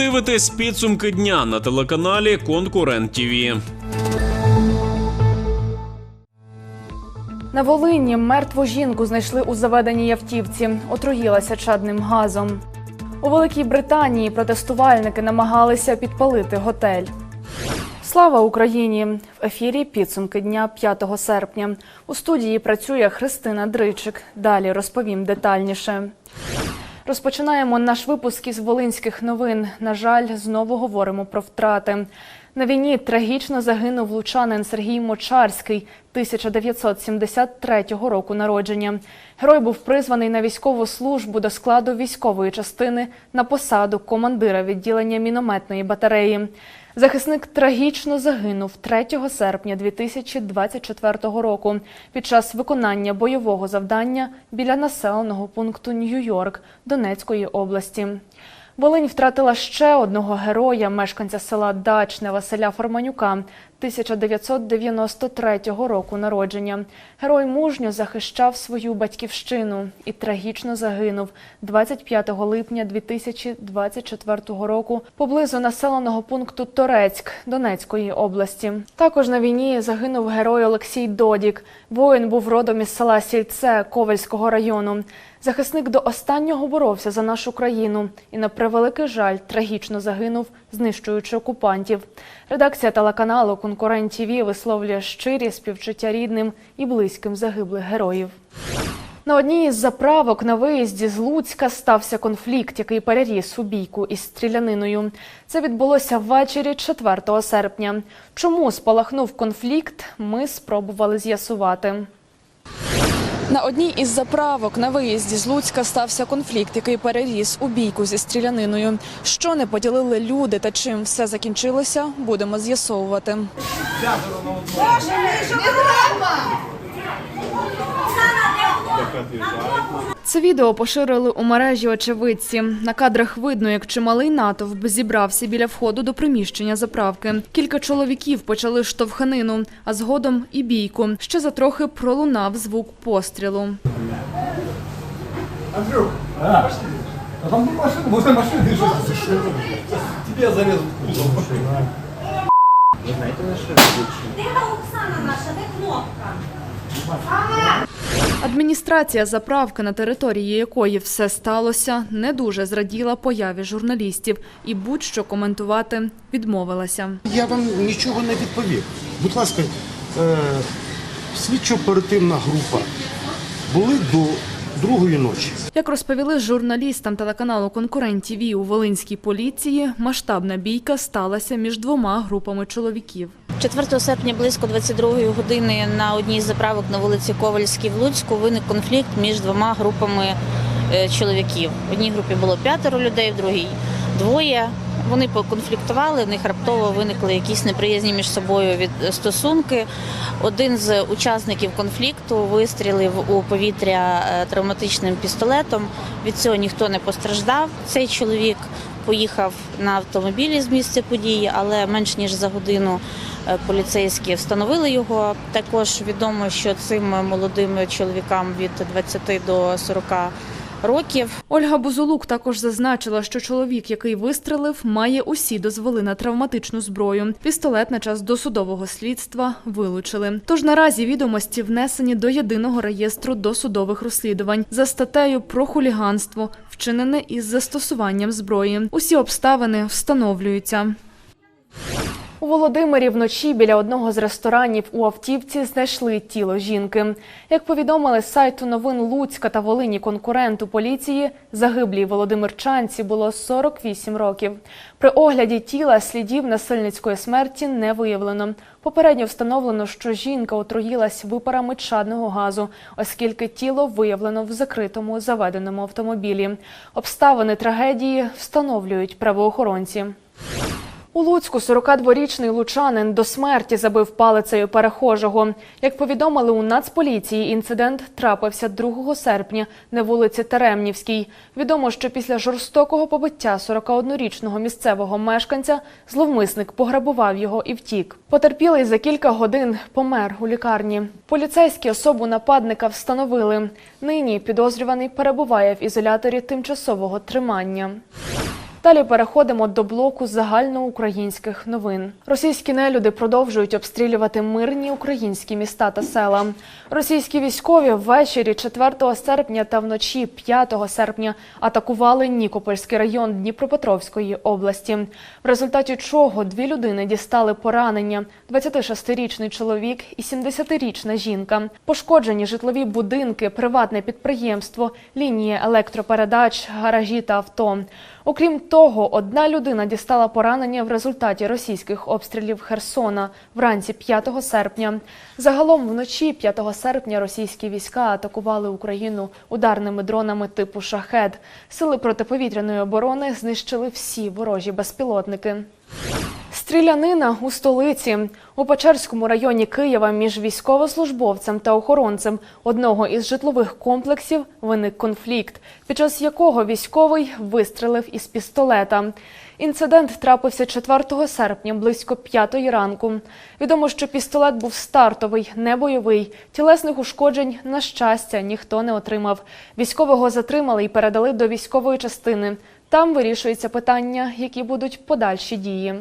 дивитесь підсумки дня на телеканалі Конкурент ТІВІ. На Волині мертву жінку знайшли у заведеній автівці, отруїлася чадним газом. У Великій Британії протестувальники намагалися підпалити готель. Слава Україні! В ефірі підсумки дня 5 серпня. У студії працює Христина Дричик. Далі розповім детальніше. Розпочинаємо наш випуск із волинських новин. На жаль, знову говоримо про втрати. На війні трагічно загинув лучанин Сергій Мочарський 1973 року народження. Герой був призваний на військову службу до складу військової частини на посаду командира відділення мінометної батареї. Захисник трагічно загинув 3 серпня 2024 року під час виконання бойового завдання біля населеного пункту Нью-Йорк Донецької області. Волинь втратила ще одного героя, мешканця села Дачне Василя Форманюка 1993 року народження. Герой мужньо захищав свою батьківщину і трагічно загинув 25 липня 2024 року поблизу населеного пункту Торецьк Донецької області. Також на війні загинув герой Олексій Додік. Воїн був родом із села Сільце Ковальського району. Захисник до останнього боровся за нашу країну і, на превеликий жаль, трагічно загинув, знищуючи окупантів. Редакція телеканалу Конкурент ТІВІ висловлює щирі співчуття рідним і близьким загиблих героїв. На одній із заправок на виїзді з Луцька стався конфлікт, який переріс у бійку із стріляниною. Це відбулося ввечері 4 серпня. Чому спалахнув конфлікт, ми спробували з'ясувати. На одній із заправок на виїзді з Луцька стався конфлікт, який переріс у бійку зі стріляниною. Що не поділили люди та чим все закінчилося, будемо з'ясовувати. Це відео поширили у мережі очевидці. На кадрах видно, як чималий натовп зібрався біля входу до приміщення заправки. Кілька чоловіків почали штовханину, а згодом і бійку. Ще за трохи пролунав звук пострілу. Андрюх, а там не машина, возле машины держись. Тебе я зарезал в кузов. Де Оксана наша, де кнопка? Адміністрація заправки, на території якої все сталося, не дуже зраділа появі журналістів і будь-що коментувати відмовилася. Я вам нічого не відповів. Будь ласка, е, слідчо-оперативна група були до другої ночі. Як розповіли журналістам телеканалу Конкурент ТІВІ у Волинській поліції, масштабна бійка сталася між двома групами чоловіків. 4 серпня близько 22 години на одній з заправок на вулиці Ковальській в Луцьку виник конфлікт між двома групами е, чоловіків. В одній групі було п'ятеро людей, в другій двоє. Вони поконфліктували, в них раптово виникли якісь неприязні між собою від стосунки. Один з учасників конфлікту вистрілив у повітря е, травматичним пістолетом. Від цього ніхто не постраждав. Цей чоловік поїхав на автомобілі з місця події, але менш ніж за годину е, поліцейські встановили його. Також відомо, що цим молодим чоловікам від 20 до 40 років Ольга Бузулук також зазначила, що чоловік, який вистрелив, має усі дозволи на травматичну зброю. Пістолет на час досудового слідства вилучили. Тож наразі відомості внесені до єдиного реєстру досудових розслідувань за статтею про хуліганство, вчинене із застосуванням зброї. Усі обставини встановлюються. У Володимирі вночі біля одного з ресторанів у автівці знайшли тіло жінки. Як повідомили сайту новин Луцька та Волині конкуренту поліції, загиблій Володимирчанці було 48 років. При огляді тіла слідів насильницької смерті не виявлено. Попередньо встановлено, що жінка отруїлась випарами чадного газу, оскільки тіло виявлено в закритому заведеному автомобілі. Обставини трагедії встановлюють правоохоронці. У Луцьку 42-річний лучанин до смерті забив палицею перехожого. Як повідомили у Нацполіції, інцидент трапився 2 серпня на вулиці Теремнівській. Відомо, що після жорстокого побиття 41-річного місцевого мешканця зловмисник пограбував його і втік. Потерпілий за кілька годин помер у лікарні. Поліцейські особу нападника встановили. Нині підозрюваний перебуває в ізоляторі тимчасового тримання. Далі переходимо до блоку загальноукраїнських новин. Російські нелюди продовжують обстрілювати мирні українські міста та села. Російські військові ввечері 4 серпня та вночі 5 серпня атакували Нікопольський район Дніпропетровської області. В результаті чого дві людини дістали поранення: 26-річний чоловік і 70-річна жінка. Пошкоджені житлові будинки, приватне підприємство, лінії електропередач, гаражі та авто. Окрім того, одна людина дістала поранення в результаті російських обстрілів Херсона вранці 5 серпня. Загалом вночі 5 серпня російські війська атакували Україну ударними дронами типу шахед. Сили протиповітряної оборони знищили всі ворожі безпілотники. Стрілянина у столиці у Печерському районі Києва між військовослужбовцем та охоронцем одного із житлових комплексів виник конфлікт, під час якого військовий вистрелив із пістолета. Інцидент трапився 4 серпня близько 5 ранку. Відомо, що пістолет був стартовий, не бойовий. Тілесних ушкоджень, на щастя, ніхто не отримав. Військового затримали і передали до військової частини. Там вирішується питання, які будуть подальші дії.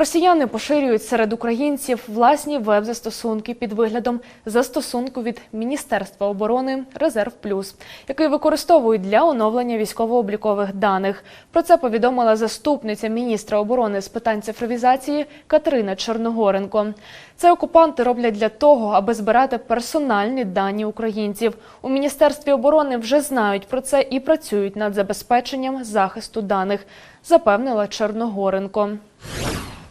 Росіяни поширюють серед українців власні веб-застосунки під виглядом застосунку від Міністерства оборони Резерв Плюс, який використовують для оновлення військово-облікових даних. Про це повідомила заступниця міністра оборони з питань цифровізації Катерина Чорногоренко. Це окупанти роблять для того, аби збирати персональні дані українців. У міністерстві оборони вже знають про це і працюють над забезпеченням захисту даних, запевнила Чорногоренко.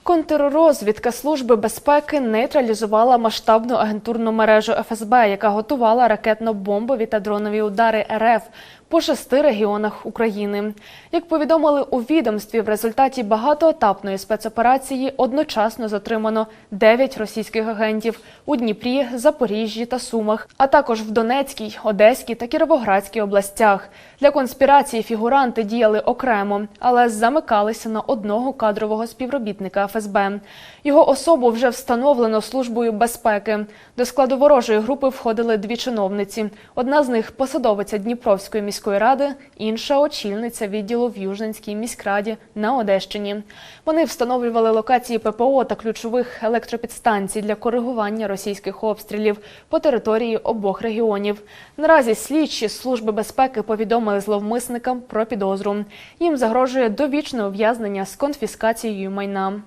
Контррозвідка Служби безпеки нейтралізувала масштабну агентурну мережу ФСБ, яка готувала ракетно-бомбові та дронові удари РФ по шести регіонах України. Як повідомили у відомстві, в результаті багатоетапної спецоперації одночасно затримано 9 російських агентів у Дніпрі, Запоріжжі та Сумах, а також в Донецькій, Одеській та Кіровоградській областях. Для конспірації фігуранти діяли окремо, але замикалися на одного кадрового співробітника ФСБ. Його особу вже встановлено службою безпеки. До складу ворожої групи входили дві чиновниці. Одна з них посадовиця Дніпровської міської ради, інша очільниця відділу в Южненській міськраді на Одещині. Вони встановлювали локації ППО та ключових електропідстанцій для коригування російських обстрілів по території обох регіонів. Наразі слідчі служби безпеки повідомили зловмисникам про підозру. Їм загрожує довічне ув'язнення з конфіскацією майна.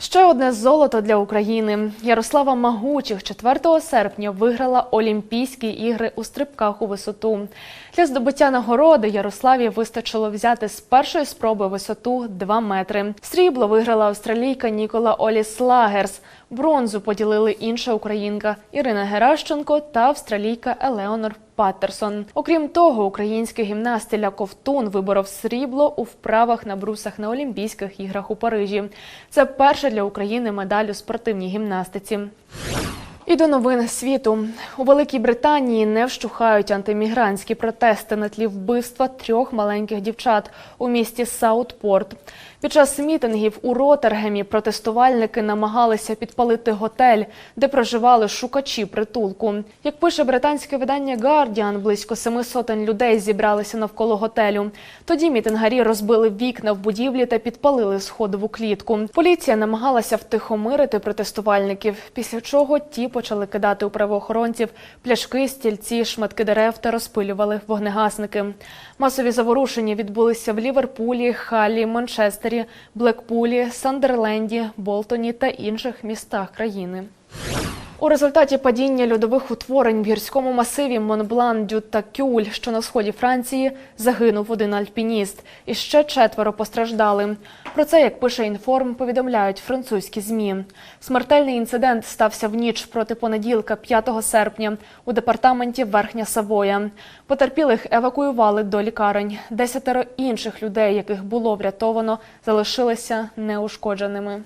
Ще одне золото для України. Ярослава Магучих 4 серпня виграла Олімпійські ігри у стрибках у висоту. Для здобуття нагороди Ярославі вистачило взяти з першої спроби висоту 2 метри. Срібло виграла австралійка Нікола Оліс Лагерс. Бронзу поділили інша українка Ірина Геращенко та австралійка Елеонор Паттерсон. Окрім того, український гімнаст Ілля Ковтун виборов срібло у вправах на брусах на Олімпійських іграх у Парижі. Це перша для України медаль у спортивній гімнастиці. І до новин світу у Великій Британії не вщухають антимігрантські протести на тлі вбивства трьох маленьких дівчат у місті Саутпорт. Під час мітингів у Ротергемі протестувальники намагалися підпалити готель, де проживали шукачі притулку. Як пише британське видання Guardian, близько семи сотень людей зібралися навколо готелю. Тоді мітингарі розбили вікна в будівлі та підпалили сходову клітку. Поліція намагалася втихомирити протестувальників, після чого ті почали кидати у правоохоронців пляшки, стільці, шматки дерев та розпилювали вогнегасники. Масові заворушення відбулися в Ліверпулі, Халі, Манчестері, Блекпулі, Сандерленді, Болтоні та інших містах країни. У результаті падіння льодових утворень в гірському масиві Монблан, Кюль, що на сході Франції, загинув один альпініст. І ще четверо постраждали. Про це, як пише інформ, повідомляють французькі змі. Смертельний інцидент стався в ніч проти понеділка, 5 серпня, у департаменті Верхня Савоя. Потерпілих евакуювали до лікарень. Десятеро інших людей, яких було врятовано, залишилися неушкодженими.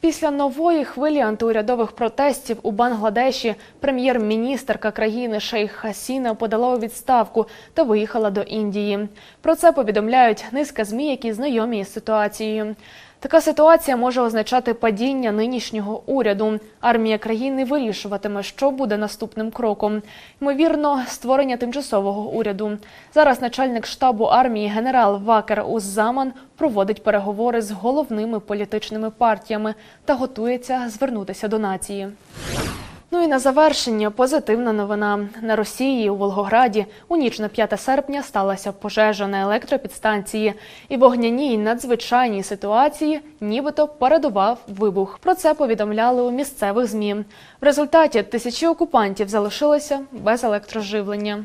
Після нової хвилі антиурядових протестів у Бангладеші прем'єр-міністерка країни Шейх Хасіна подала у відставку та виїхала до Індії. Про це повідомляють низка змі, які знайомі із ситуацією. Така ситуація може означати падіння нинішнього уряду. Армія країни вирішуватиме, що буде наступним кроком. Ймовірно, створення тимчасового уряду. Зараз начальник штабу армії генерал Вакер Уззаман проводить переговори з головними політичними партіями та готується звернутися до нації. Ну і на завершення позитивна новина. На Росії у Волгограді у ніч на 5 серпня сталася пожежа на електропідстанції, і вогняній надзвичайній ситуації нібито передував вибух. Про це повідомляли у місцевих змі. В результаті тисячі окупантів залишилися без електроживлення.